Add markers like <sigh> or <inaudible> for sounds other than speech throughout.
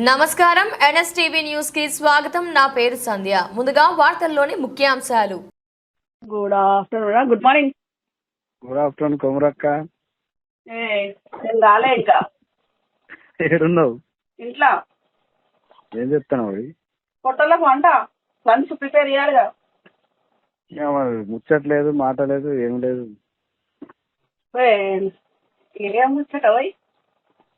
నమస్కారం. ఎన్ఎస్టీవీ న్యూస్కి స్వాగతం. నా పేరు సంధ్య. ముందుగా వార్తల్లోని ముఖ్యాంశాలు. Good afternoon good morning good afternoon Komarakka నేను రాలే ఇంకా. ఏడున్నావు? ఇంట్లో. ఏం చెప్తాను అవి పొట్టలకు వంట. లంచ్ ప్రిపేర్ చేయాలిగా. ముచ్చట్లేదు మాట లేదు ఏం లేదు. ఏ, ఏం ముచ్చట పోయి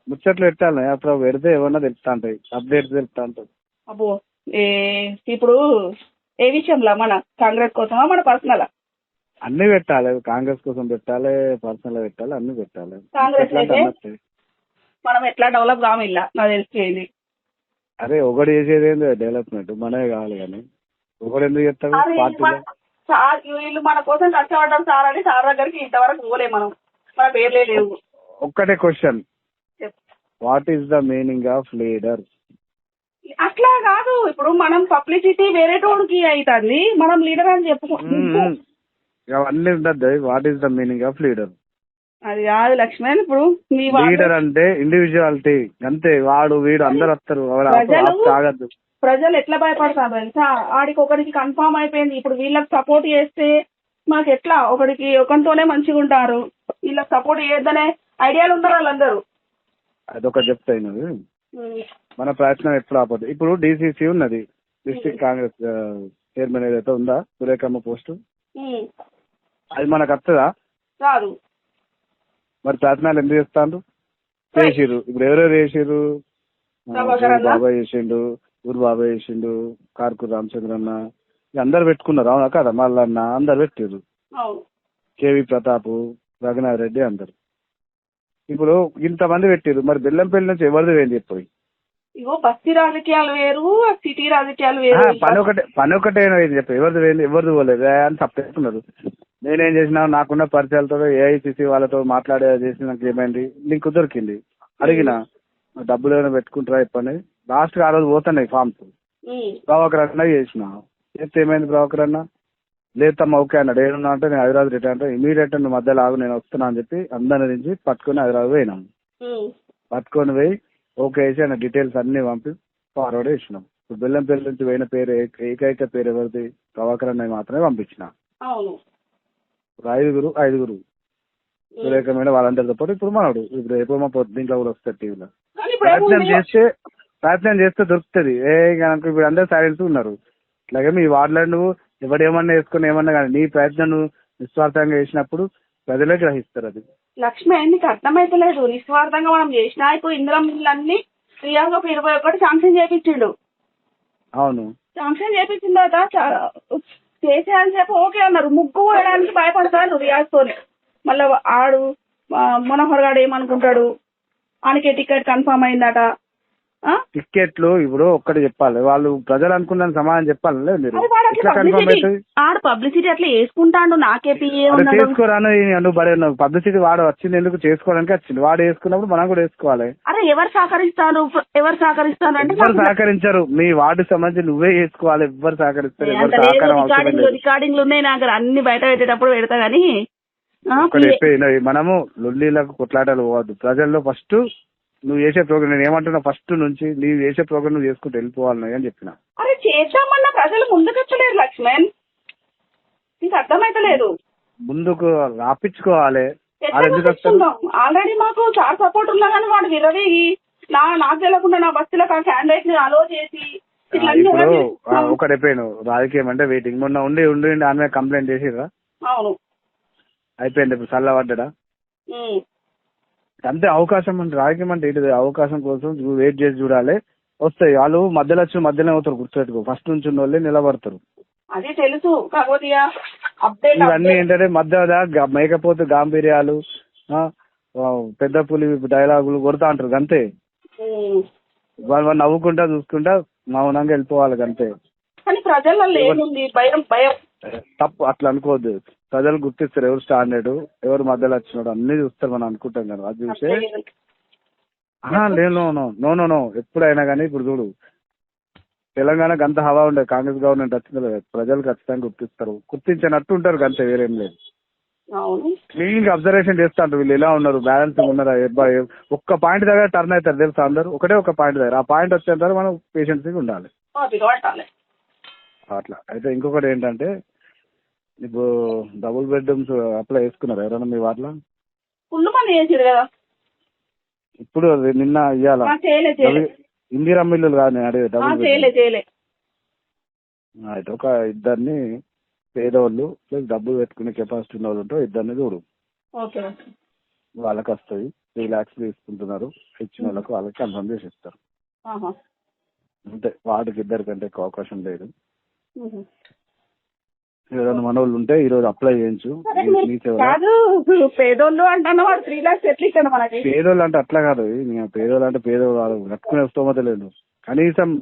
ముచ్చట్లు పెట్టాలి అప్పుడు పెడితే ఏమన్నా తెలుస్తా ఉంటాయి అప్డేట్స్ తెలుస్తా ఉంటాయి అబ్బో ఏ ఇప్పుడు ఏ విషయంలో మన కాంగ్రెస్ కోసమా మన పర్సనల్? అన్ని పెట్టాలి. కాంగ్రెస్ కోసం పెట్టాలి పర్సనల్ పెట్టాలి అన్ని పెట్టాలి. కాంగ్రెస్ అయితే? మనం ఎట్లా డెవలప్ కాము ఇలా నాకు తెలిసిపోయింది అరే ఒకటి చేసేది ఏంది? డెవలప్మెంట్. మనమే కావాలి కానీ. ఒకటి ఎందుకు చెప్తాడు సార్ వీళ్ళు మన కోసం కష్టపడ్డాం సార్ అని సార్ దగ్గరికి ఇంతవరకు పోలే మనం. మన పేర్లే లేవు. ఒక్కటే question. What is the meaning of leader అట్లా కాదు. ఇప్పుడు మనం పబ్లిసిటీ వేరే టోడికి అవుతుంది మనం లీడర్ అని చెప్పుకో అవన్నీ ఉండద్దు. What is the meaning of leader అది కాదు లక్ష్మణ్. ఇప్పుడు మీ లీడర్ అంటే ఇండివిజువాలిటీ అంతే. వాడు వీడు అందరు వస్తారు. ప్రజలు- తాగద్దు. ప్రజలు ఎట్లా భయపడతారు తెలుసా? ఆడికి ఒకరికి కన్ఫామ్ అయిపోయింది. ఇప్పుడు వీళ్ళకి సపోర్ట్ చేస్తే మాకు ఎట్లా ఒకరికి ఒకరితోనే మంచిగా ఉంటారు వీళ్ళకి సపోర్ట్ చేయొద్దనే ఐడియాలు ఉన్నారు వాళ్ళందరూ. అదొక చెప్తాయి మన ప్రయత్నం ఎప్పుడు ఆపదు ఇప్పుడు డిసిసి ఉన్నది. డిస్ట్రిక్ట్ కాంగ్రెస్ చైర్మన్ ఏదైతే ఉందా సురేఖమ్మ పోస్ట్. అది మనకు వస్తుందా రాదు. మరి ప్రయత్నాలు ఎందుకు చేస్తాను చేసిర్రు. ఇప్పుడు ఎవరెవరు చేసిర్రు? అన్న? బాబాయ్ చేసిండు ఊరు బాబాయ్ చేసిండు కార్కూర్ రామచంద్రన్న ఇక అందరు పెట్టుకున్నారు. అవునా కదా? మల్లన్న అందరు పెట్టిర్రు. అవును. కేవి ప్రతాప్ రఘునాథ్ రెడ్డి అందరు. ఇప్పుడు ఇంతమంది పెట్టిర్రు. మరి బెల్లంపల్లి నుంచి ఎవరిది వేయండి చెప్పి ఇగో బస్తీ రాజకీయాలు వేరు సిటీ రాజకీయాలు వేరు. పని ఒకటే పని ఒకటే చెప్పి. ఎవరిది వేయండి ఎవరిది పోలేదు. అని తప్పేస్తున్నారు నేనేం చేసినా నాకున్న పరిచయాలతో ఏఐసిసి వాళ్ళతో మాట్లాడే చేసి నాకు ఏమైంది? లింక్ దొరికింది. అడిగిన డబ్బులు ఏమైనా పెట్టుకుంటారా చెప్పండి లాస్ట్ ఆ రోజు పోతున్నాయి ఫామ్స్. ప్రభాకర్ అన్న చేసిన. చేస్తే ఏమైంది ప్రభాకర్ అన్న? లేదు తమ్మ ఓకే అన్నాడు. ఏడున్నా అంటే నేను హైదరాబాద్ రిటర్న్ అంటే ఇమీడియట్ నువ్వు మధ్యలో ఆగు నేను వస్తున్నా అని చెప్పి అందరి నుంచి పట్టుకొని హైదరాబాద్ పోయినాం. పట్టుకొని పోయి ఓకే వేసి ఆయన డీటెయిల్స్ అన్ని పంపి ఫార్వర్డ్ చేసినాం. ఇప్పుడు బెల్లంపల్లి నుంచి పోయిన పేరు ఏక- ఏకైక పేరు ఎవరిది? ప్రభాకర్ అన్నయ్య మాత్రమే పంపించిన. ఇప్పుడు ఐదుగురు ఐదుగురు. సురేఖమైన వాళ్ళందరితో పాటు ఇప్పుడు మనడు. ఇప్పుడు ఎప్పుడు మా దీంట్లో కూడా వస్తుంది టీవీలో. ప్రయత్నం? చేస్తే ప్రయత్నం చేస్తే దొరుకుతుంది. ఏ కనుక ఇప్పుడు అందరు సైలెన్స్ ఉన్నారు. ఇట్లాగే మీ వార్డులో నువ్వు ఎవడు ఏమన్నా వేసుకుని ఏమన్నా కానీ నీ ప్రయత్నం నువ్వు నిస్వార్థంగా చేసినప్పుడు ప్రజలే గ్రహిస్తారు అది. లక్ష్మి నీకు అర్థమైతలేదు. నిస్వార్థంగా మనం చేసినా ఇప్పుడు ఇందిరం అన్ని ఇరవై ఒకటి శాంక్షన్ చేపించిండు. అవును. శాంక్షన్ చేపించిన తర్వాత చేసేయాలని చెప్పి ఓకే అన్నారు. ముగ్గు వేయడానికి భయపడతారు రియాజ్ తోనే మళ్ళీ ఆడు మనోహర్ గాడు ఏమనుకుంటాడు? ఆయనకి టికెట్ కన్ఫర్మ్ అయిందట? టికెట్లు ఇప్పుడు ఒక్కటి చెప్పాలి. వాళ్ళు ప్రజలు అనుకున్న సమాధానం చెప్పాలి. లేదు మీరు పబ్లిసిటీ అవుతుంది? ఆడు పబ్లిసిటీ అట్లా వేసుకుంటాడు నాకే చేసుకోరాను నువ్వు బడే పబ్లిసిటీ వాడు వచ్చింది ఎందుకు? చేసుకోవడానికి వచ్చింది. వాడు వేసుకున్నప్పుడు మనం కూడా వేసుకోవాలి. అరే ఎవరు సహకరిస్తారు? ఎవరు సహకరిస్తారు అంటే ఎవ్వరు సహకరించరు. మీ వార్డు సంబంధించి నువ్వే చేసుకోవాలి ఎవ్వరు సహకరిస్తారు? ఎవరు సహకారం రికార్డింగ్లు రికార్డింగ్లు ఉన్నాయి నా దగ్గర అన్ని బయట పెట్టేటప్పుడు పెడతా వినయ్, మనము లొల్లీలకు కొట్లాటలు పోవద్దు. ప్రజల్లో ఫస్ట్ నువ్వు చేసే ప్రోగ్రామ్ నేను ఏమంటున్నా ఫస్ట్ నుంచి నీవు చేసే ప్రోగ్రామ్ నువ్వు చేసుకుంటూ వెళ్ళిపోవాలని అని చెప్పిన. అరే చేద్దామన్న ప్రజలు ముందుకొచ్చలేరు లక్ష్మణ్. నీకు అర్థమైతలేదు. ముందుకు రాపించుకోవాలి? ఆల్రెడీ మాకు చాలా సపోర్ట్ ఉన్నా కానీ వాడు విరవేగి నా నాకు తెలియకుండా నా బస్సులో క్యాండిడేట్ని అలో చేసి ఇప్పుడు ఎవరిని- ఆ, ఒకటి అయిపోయాను రాజకీయం అంటే వెయిటింగ్ మొన్న ఉండి ఉండి ఆమె కంప్లైంట్ చేసిర్రా? అవును. అయిపోయింది ఇప్పుడు చల్లబడ్డా. అంతే అవకాశం అంటే రాజకీయం అంటే ఏంటిది? అవకాశం కోసం వెయిట్ చేసి చూడాలి. వస్తాయి. వాళ్ళు మధ్యలో వచ్చి మధ్యలో అవుతారు గుర్తుపెట్టుకో. ఫస్ట్ నుంచి ఉన్న వాళ్ళే నిలబడతారు. అది తెలుసు. ఇవన్నీ ఏంటంటే మధ్య మేకపోతే గాంభీర్యాలు పెద్ద పులి డైలాగులు కొడతా అంటారు అంతే. వాళ్ళు వాళ్ళు నవ్వుకుంటా చూసుకుంటా మౌనంగా వెళ్ళిపోవాలి అంతే. కానీ ప్రజలలో ఏముంది? భయం భయం. తప్పు అట్లా అనుకోవద్దు. ప్రజలు గుర్తిస్తారు. ఎవరు స్టాండర్డ్ ఎవరు మధ్యలో వచ్చినాడు అన్ని చూస్తారు మనం అనుకుంటాం కదా. అది చూస్తే ఆహా, లేదు నో నో నో నో ఎప్పుడైనా కానీ ఇప్పుడు చూడు. తెలంగాణ గంత హవా ఉండే కాంగ్రెస్ గవర్నమెంట్ వచ్చింది ప్రజలు ఖచ్చితంగా గుర్తిస్తారు. గుర్తించినట్టు ఉంటారు అంతే వేరేం లేదు. క్లీన్గా అబ్జర్వేషన్ చేస్తాంటారు వీళ్ళు ఎలా ఉన్నారు? బ్యాలెన్స్ ఉన్నారా? ఒక్క పాయింట్ దగ్గర టర్న్ అవుతారు తెలుసా అందరు? ఒకటే ఒక పాయింట్ దగ్గర. ఆ పాయింట్ వచ్చేంత మనం పేషెంట్స్ ఉండాలి. అట్లా. అయితే ఇంకొకటి ఏంటంటే ఇప్పుడు డబుల్ బెడ్రూమ్స్ అప్లై చేసుకున్నారు? ఎవరైనా మీ వాటిలో ఫుల్ మంది కదా. ఇప్పుడు అది నిన్న ఇయ్యాల? ఆ, చేయలే చేయలే. ఇందిరా మిల్లులు కాదు నేను ఆ, డబుల్ చేయలే చేయలే. అయితే ఒక ఇద్దరిని పేదవాళ్ళు ప్లస్ డబ్బులు పెట్టుకునే కెపాసిటీ ఉన్న వాళ్ళు ఉంటే ఇద్దరిని చూడు. Okay okay. వాళ్ళకి వస్తుంది త్రీ లాక్స్ తీసుకుంటున్నారు. ఇచ్చిన వాళ్ళకి వాళ్ళకి కన్ఫర్మ్ చేసి ఇస్తారు. ఆహా. అంతే వాటికి ఇద్దరి కంటే ఎక్కువ అవకాశం లేదు. మ్మ్. ఏదైనా మనోళ్ళు ఉంటే ఈ రోజు అప్లై చేయించు. మీ- సేవలో. కాదు పేదోళ్ళు అంటున్నా వాడు త్రీ లాక్స్ ఎట్లా ఇస్తాడు మనకి. పేదోళ్ళు అంటే అట్లా కాదు ఇంకా పేదోళ్ళు అంటే పేదోళ్ళు కాదు కట్టుకునే స్తోమత లేదు. కనీసం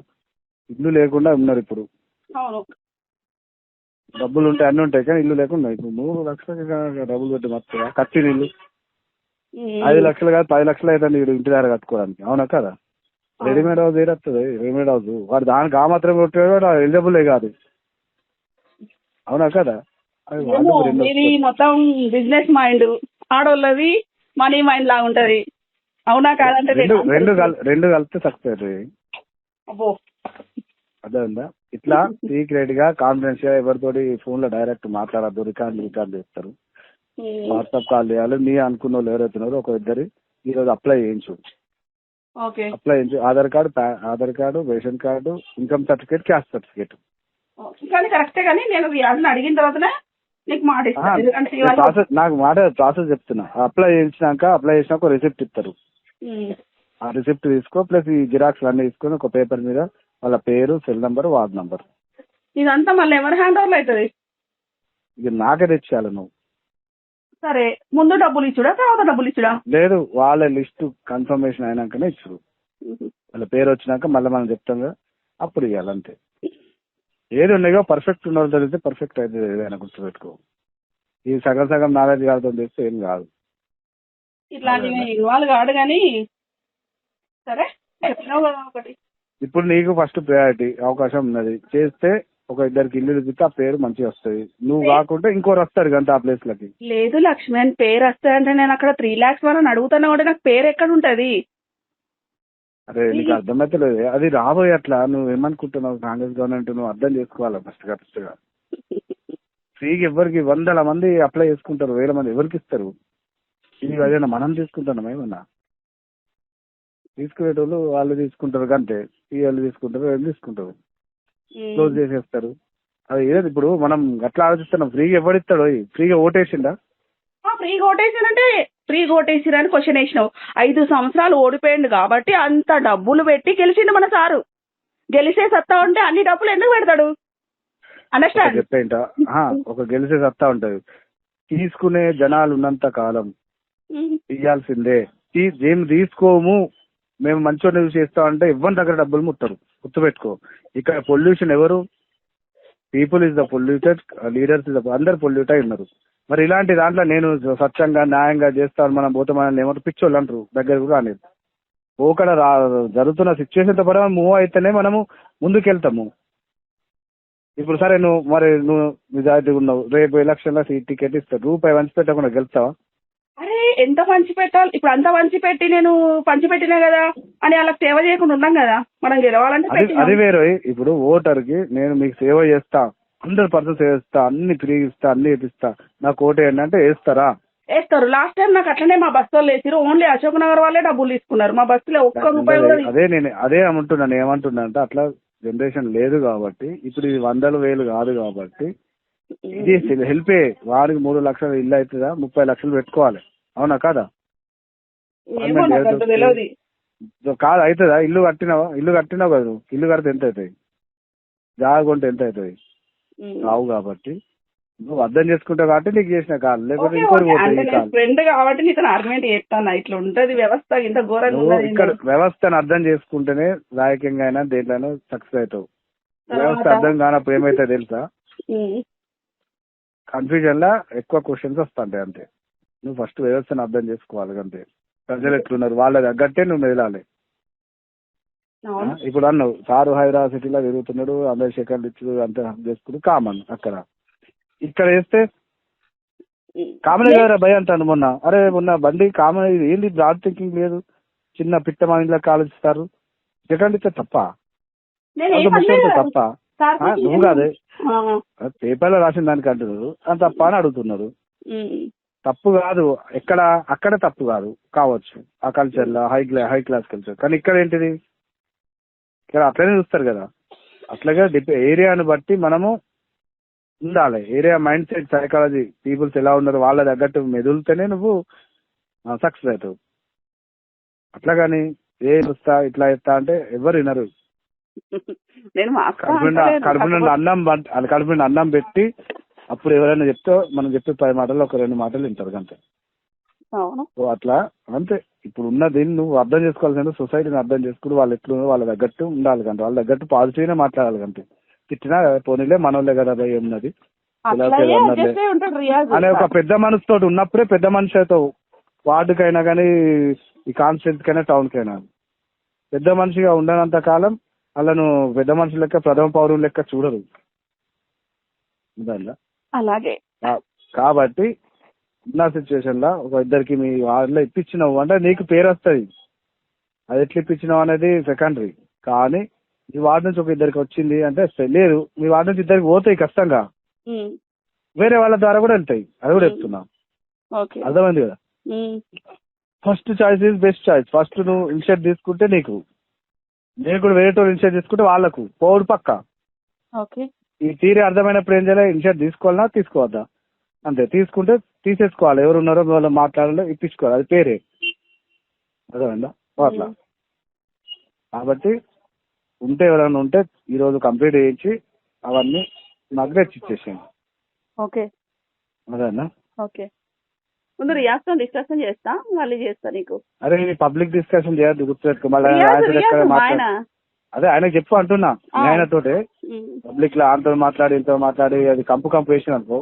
ఇల్లు లేకుండా ఉన్నారు ఇప్పుడు. అవును. డబ్బులు ఉంటాయి అన్ని ఉంటాయి కానీ ఇల్లు లేకుండా ఇప్పుడు మూడు లక్షలకి కా- డబ్బులు పెట్టి మొత్తం కట్టిన ఇల్లు. ఐదు లక్షలు కాదు పది లక్షలు అయితే వీడు ఇంటి దగ్గర కట్టుకోవడానికి. అవునా కదా? రెడీమేడ్ హౌస్ ఏదొస్తుంది రెడీమేడ్ హౌస్. వాడు దానికి ఆ మాత్రం కొట్టాడు ఎలిజిబుల్ కాదు. అవునా కదా? మొత్తం బిజినెస్ మైండ్ ఆడోళ్ళది మనీ మైండ్ లాగా ఉంటది. అవునా కాదంటే రెండు రెండు కల్ రెండు కలిపితే సక్సెస్ అర్థమైందా? ఇట్లా <laughs> సీక్రెట్గా కాన్ఫిడెన్స్గా ఎవరితోటి ఫోన్లో డైరెక్ట్ మాట్లాడద్దు రికార్డు రికార్డు చేస్తారు. వాట్సాప్ కాల్ చేయాలి నీ అనుకున్న వాళ్ళు ఎవరైతున్నారో ఒక ఇద్దరి ఈ రోజు అప్లై చేయించు. ఓకే. అప్లై చేయించు. Aadhaar card Aadhaar card ration card income certificate caste certificate. కానీ కరెక్టే కానీ నేను అడిగిన తర్వాతనే నీకు మాట ఇస్తాను. ఎందుకంటే ఇవాళ ప్రాసెస్ నాకు మాట ప్రాసెస్ చెప్తున్నా. అప్లై చేయించినాక అప్లై చేసినాక ఒక రిసిప్ట్ ఇస్తారు. ఆ రిసిప్ట్ తీసుకో ప్లస్ ఈ జిరాక్స్ అన్ని తీసుకొని ఒక పేపర్ మీద వాళ్ళ పేరు సెల్ నంబర్ వార్డ్ నంబర్ ఇదంతా మళ్ళీ ఎవరి హ్యాండ్ ఓవర్లు అవుతుంది? ఇది నాకే తెచ్చేయాలి నువ్వు. సరే ముందు డబ్బులు ఇచ్చుడా తర్వాత డబ్బులు ఇచ్చుడా? లేదు వాళ్ళ లిస్ట్ కన్ఫర్మేషన్ అయినాకనే ఇచ్చుడు. మ్మ్. వాళ్ళ పేరు వచ్చినాక మళ్ళీ మనం చెప్తాం కదా అప్పుడు ఇవ్వాలి అంతే. ఏది ఉన్నాయో పర్ఫెక్ట్ ఉన్న వాళ్ళతో అయితే పర్ఫెక్ట్ అయితే ఏదైనా గుర్తుపెట్టుకో. ఈ సగం సగం నాలెడ్జ్ కాదు చేస్తే ఏం కాదు. ఇట్లాంటివి ఇన్వాల్వ్ కాడు కానీ సరే చెప్పినావు కదా ఒకటి. ఇప్పుడు నీకు ఫస్ట్ ప్రయారిటీ అవకాశం ఉన్నది. చేస్తే ఒక ఇద్దరికి ఇల్లు చూపిస్తే ఆ పేరు మంచిగా వస్తుంది. నువ్వు కాకుంటే ఇంకోరు వస్తారు కంటే ఆ ప్లేస్ లకి. లేదు లక్ష్మణ్ పేరు వస్తాయంటే నేను అక్కడ త్రీ లాక్స్ వాళ్ళని అడుగుతున్నా కూడా నాకు పేరు ఎక్కడ ఉంటది? అరే నీకు అర్థమైతే లేదు అది రాబోయే అట్లా నువ్వు ఏమనుకుంటున్నావు? కాంగ్రెస్ గవర్నమెంట్ నువ్వు అర్థం చేసుకోవాలి ఫస్ట్గా ఫస్ట్గా? ఫ్రీగా ఎవరికి వందల మంది అప్లై చేసుకుంటారు వేల మంది ఎవరికి ఇస్తారు? ఇది అదేనా? మనం తీసుకుంటున్నాం ఏమన్నా? తీసుకునేటోళ్ళు వాళ్ళు తీసుకుంటారు కంటే ఈ వాళ్ళు తీసుకుంటారు వీళ్ళు తీసుకుంటారు. క్లోజ్ చేసేస్తారు. అది ఏది ఇప్పుడు మనం అట్లా ఆలోచిస్తున్నాం ఫ్రీగా ఎవరిస్తాడో? ఫ్రీగా ఓటేసిండా? ఫ్రీ ఓటేసానంటే ఫ్రీ ఓటేసిరని క్వశ్చన్ వేసినావు. ఐదు సంవత్సరాలు ఓడిపోయిండు కాబట్టి అంత డబ్బులు పెట్టి గెలిచిండు మన సారు. గెలిచే సత్తా ఉంటే అన్ని డబ్బులు ఎందుకు పెడతాడు? అండర్స్టాండ్ ఒక గెలిచే సత్తా ఉంటది. తీసుకునే జనాలు ఉన్నంత కాలం ఇయ్యాల్సిందే ఏం తీసుకోము మేము మంచోడిని చూసి చేస్తామంటే ఇవ్వని దగ్గర డబ్బులు ముట్టరు. గుర్తుపెట్టుకో. ఇక్కడ పొల్యూషన్ ఎవరు? People is the polluted leaders is అందరు పొల్యూట్ అయి ఉన్నారు. మరి ఇలాంటి దాంట్లో నేను స్వచ్ఛంగా న్యాయంగా చేస్తాను మనం పోతే మనల్ని ఏమంటారు పిచ్చోళ్ళు అంటారు దగ్గర కూడా అనేది పోకడ రా జరుగుతున్న సిచ్యువేషన్తో పాటు మూవ్ అయితేనే మనము ముందుకెళ్తాము. ఇప్పుడు సరే నువ్వు మరి నువ్వు నిజాయితీగా ఉన్నావు. రేపు ఎలక్షన్లో సీట్ టికెట్ ఇస్తాడు రూపాయి వంచి పెట్టకుండా గెలుస్తావా? అరే ఎంత పంచి పెట్టాలి? ఇప్పుడు అంత పంచి పెట్టి నేను పంచి పెట్టినా కదా? అని వాళ్ళకి సేవ చేయకుండా ఉన్నాం కదా? మనం గెలవాలంటే అది వేరే. ఇప్పుడు ఓటర్కి నేను మీకు సేవ చేస్తా. హండ్రెడ్ పర్సెంట్ సేవ ఇస్తా అన్ని ఫ్రీ ఇస్తా అన్ని ఇప్పిస్తా. నాకు ఓటు ఏంటంటే అంటే వేస్తారా? వేస్తారు. లాస్ట్ టైం నాకు అట్లనే మా బస్ వాళ్ళు వేసిరు ఓన్లీ అశోక్ నగర్ వాళ్ళే డబ్బులు తీసుకున్నారు. మా బస్సులో ఒక్క రూపాయి కూడా అదే నేను అదే అమ్ముతున్నాను ఏమంటున్నా అంటే అట్లా జనరేషన్ లేదు కాబట్టి ఇప్పుడు ఇది వందల వేలు కాదు కాబట్టి ఇది హెల్పే వారికి మూడు లక్షలు ఇల్లు అవుతుందా? ముప్పై లక్షలు పెట్టుకోవాలి. అవునా కాదా? ఏమో నాకు అంత తెలియదు కాదు అవుతుందా? ఇల్లు కట్టినావా? ఇల్లు కట్టినావు కదా నువ్వు. ఇల్లు కడితే ఎంత అవుతుంది జాగా కొంటే ఎంత అవుతుంది రావు కాబట్టి. నువ్వు అర్థం చేసుకుంటావు కాబట్టి నీకు చేసిన కాదు లేకపోతే ఇంకోటి పోతుంది ఈ ఫ్రెండ్ కాబట్టి నీకు ఆర్గ్యుమెంట్ చేస్తాను ఇట్లా ఉంటది వ్యవస్థ ఇంత ఘోరంగా నువ్వు ఉన్నది ఇక్కడ వ్యవస్థను అర్థం చేసుకుంటేనే రాజకీయంగా అయినా దేంట్లోనూ సక్సెస్ అవుతావు. వ్యవస్థ తర్వాత? అర్థం కానప్పుడు ఏమైతే తెలుసా? ఉమ్. కన్ఫ్యూజన్ లా ఎక్కువ క్వశ్చన్స్ వస్తుంటాయి అంతే. నువ్వు ఫస్ట్ వ్యవస్థను అర్థం చేసుకోవాలి అంతే. ప్రజలు ఎట్లున్నారు? వాళ్ళ తగ్గట్టే నువ్వు మెదలాలి. ఇప్పుడు అన్నావు సారు హైదరాబాద్ సిటీలో తిరుగుతున్నాడు అందరు సెకండ్ ఇచ్చుడు అంతా చేసుకుని కామన్ అక్కడ. ఇక్కడ వేస్తే కామన్ కదా భయ అంటాను మొన్న. అరే మొన్న బండి కామన్ ఏంది బ్రాడ్ థింకింగ్ లేదు? చిన్న పిట్ట మైండ్ ఆలోచిస్తారు సెకండ్ ఇస్తే తప్ప. తప్ప. నువ్వు కాదే. పేపర్లో రాసిన దానికి అంటున్నారు అది తప్ప అని అడుగుతున్నారు తప్పు కాదు. ఎక్కడ అక్కడ తప్పు కాదు. కావచ్చు. ఆ కల్చర్లో హై హై క్లాస్ కల్చర్ కానీ ఇక్కడ ఏంటిది? ఇక్కడ అట్లనే చూస్తారు కదా. అట్లాగే ఏరియాను బట్టి మనము ఉండాలి. Area mind set psychology peoples ఎలా ఉన్నారు వాళ్ళ తగ్గట్టు మెదులుతేనే నువ్వు సక్సెస్ అవుతావు. అట్లా కానీ ఏ వస్తా ఇట్లా ఇస్తా అంటే ఎవరు వినరు. కడుపు అన్నం కడుపు నిండా అన్నం పెట్టి అప్పుడు ఎవరైనా చెప్తే మనం చెప్పే పది మాటలు ఒక రెండు మాటలు వింటారు అంతే. సో అట్లా అంతే. ఇప్పుడు ఉన్న దీన్ని నువ్వు అర్థం చేసుకోవాల్సింది సొసైటీని అర్థం చేసుకుని వాళ్ళు ఎట్లున్నారో వాళ్ళ తగ్గట్టు ఉండాలి కంటే వాళ్ళ తగ్గట్టు పాజిటివ్గా మాట్లాడాలి కంటే. తిట్టినా పోనీలే మనోళ్ళే కదా భయ ఉంటాడు రియాజ్ అనే ఒక పెద్ద మనసుతో ఉన్నప్పుడే పెద్ద మనిషి అవుతావు వార్డుకైనా కానీ ఈ కాన్స్టిట్యూన్స్ కైనా టౌన్ కైనా పెద్ద మనిషిగా ఉండనంత కాలం వాళ్ళను పెద్ద మనిషి లెక్క ప్రథమ పౌరులు లెక్క చూడరు? అలాగే. కాబట్టి ఉన్న సిచ్యువేషన్లో ఒక ఇద్దరికి మీ వాళ్ళలో ఇప్పించినావు అంటే నీకు పేరు వస్తుంది. అది ఎట్లా ఇప్పించినావు అనేది సెకండరీ కానీ మీ వార్డు నుంచి ఒక ఇద్దరికి వచ్చింది అంటే లేదు మీ వార్డు నుంచి ఇద్దరికి పోతాయి కష్టంగా వేరే వాళ్ళ ద్వారా కూడా వెళ్తాయి. అది కూడా చెప్తున్నా. అర్థమైంది కదా? First choice is best choice first నువ్వు ఇనిషియేట్ తీసుకుంటే నీకు. నేను కూడా వేరే ఇనిషియేట్ తీసుకుంటే వాళ్ళకు. పోవుడు పక్క. ఓకే. ఈ థీరీ అర్థమైనప్పుడు ఏం చేయాలి? ఇనిషియేట్ తీసుకోవాలన్నా తీసుకోవద్దా? అంతే. తీసుకుంటే తీసేసుకోవాలి. ఎవరు ఉన్నారో వాళ్ళు మాట్లాడాలో ఇప్పించుకోవాలి. అది పేరే. ఓ అట్లా. కాబట్టి ఉంటే ఎవరైనా ఉంటే ఈ రోజు కంప్లీట్ చేయించి అవన్నీ నాకు తెచ్చి ఇచ్చేసాను ఓకే. అదేనా ఓకే. ముందు తో డిస్కషన్ చేస్తా మళ్ళీ చేస్తా నీకు. అరే పబ్లిక్ డిస్కషన్ చేయొద్దు గుర్తుపెట్టుకో. మళ్ళీ ఆయన ఆయన అదే ఆయనకు చెప్పు అంటున్నా. ఆ. ఆయనతోటే ఉమ్, పబ్లిక్లో ఆయనతో మాట్లాడి ఇంతో మాట్లాడి అది కంపు కంపు వేసిన అనుకో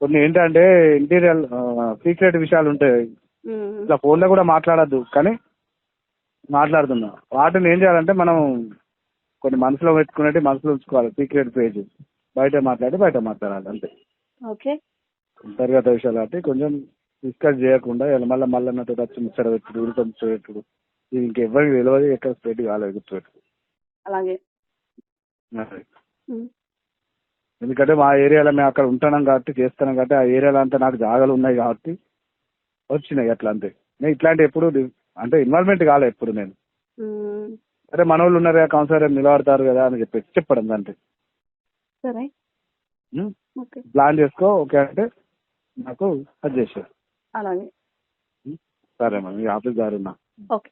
కొన్ని ఏంటంటే ఇంటీరియల్ సీక్రెట్ విషయాలు ఉంటాయి. ఇట్లా ఫోన్లో కూడా మాట్లాడద్దు. కానీ మాట్లాడుతున్నా. వాటిని ఏం చేయాలంటే మనం కొన్ని మనసులో పెట్టుకునేటి మనసులో ఉంచుకోవాలి. సీక్రెట్ పేజ్ బయట మాట్లాడి బయట మాట్లాడాలి అంతే. ఓకే. అంతర్గత విషయాలు కాబట్టి కొంచెం డిస్కస్ చేయకుండా మళ్ళీ మళ్ళీ నాతో వచ్చి ముచ్చట పెట్టుడు ఊరితో ముచ్చట పెట్టుడు. ఇది ఇంకెవ్వరికి తెలియదు ఎక్కడ స్ప్రెడ్ కాలేదు గుర్తుపెట్టు అలాగే. ఎందుకంటే మా ఏరియాలో మేము అక్కడ ఉంటున్నాం కాబట్టి చేస్తున్నాం కాబట్టి ఆ ఏరియాలో అంతా నాకు జాగాలు ఉన్నాయి కాబట్టి వచ్చినాయి అట్లా అంతే. నేను ఇట్లాంటి ఎప్పుడు అంటే ఇన్వాల్వ్మెంట్ కాలే ఎప్పుడు నేను. అరే మన వాళ్ళు ఉన్నారు కౌన్సిలర్ నిలబడతారు కదా అని చెప్పి చెప్పడం అంతే. సరే. ప్లాన్ చేసుకో ఓకే అంటే నాకు అది అలాగే. సరే మరి మీ ఆఫీస్ దారి ఉన్నా ఓకే.